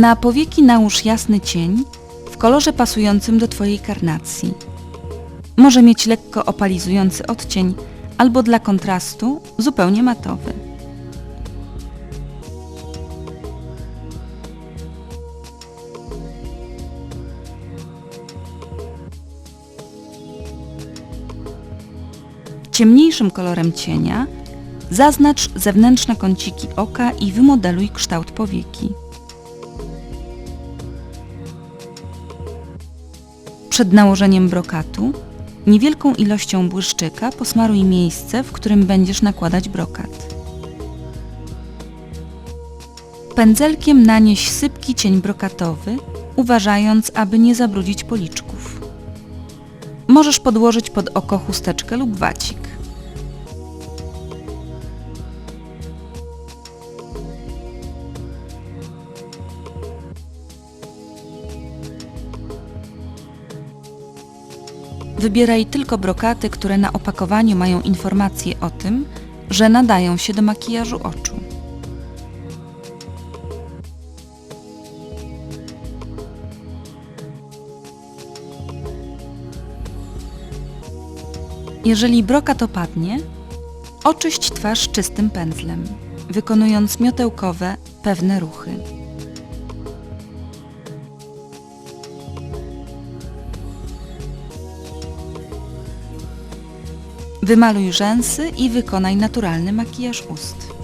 Na powieki nałóż jasny cień w kolorze pasującym do Twojej karnacji. Może mieć lekko opalizujący odcień albo dla kontrastu zupełnie matowy. Ciemniejszym kolorem cienia zaznacz zewnętrzne kąciki oka i wymodeluj kształt powieki. Przed nałożeniem brokatu niewielką ilością błyszczyka posmaruj miejsce, w którym będziesz nakładać brokat. Pędzelkiem nanieś sypki cień brokatowy, uważając, aby nie zabrudzić policzków. Możesz podłożyć pod oko chusteczkę lub wacik. Wybieraj tylko brokaty, które na opakowaniu mają informacje o tym, że nadają się do makijażu oczu. Jeżeli brokat opadnie, oczyść twarz czystym pędzlem, wykonując miotełkowe, pewne ruchy. Wymaluj rzęsy i wykonaj naturalny makijaż ust.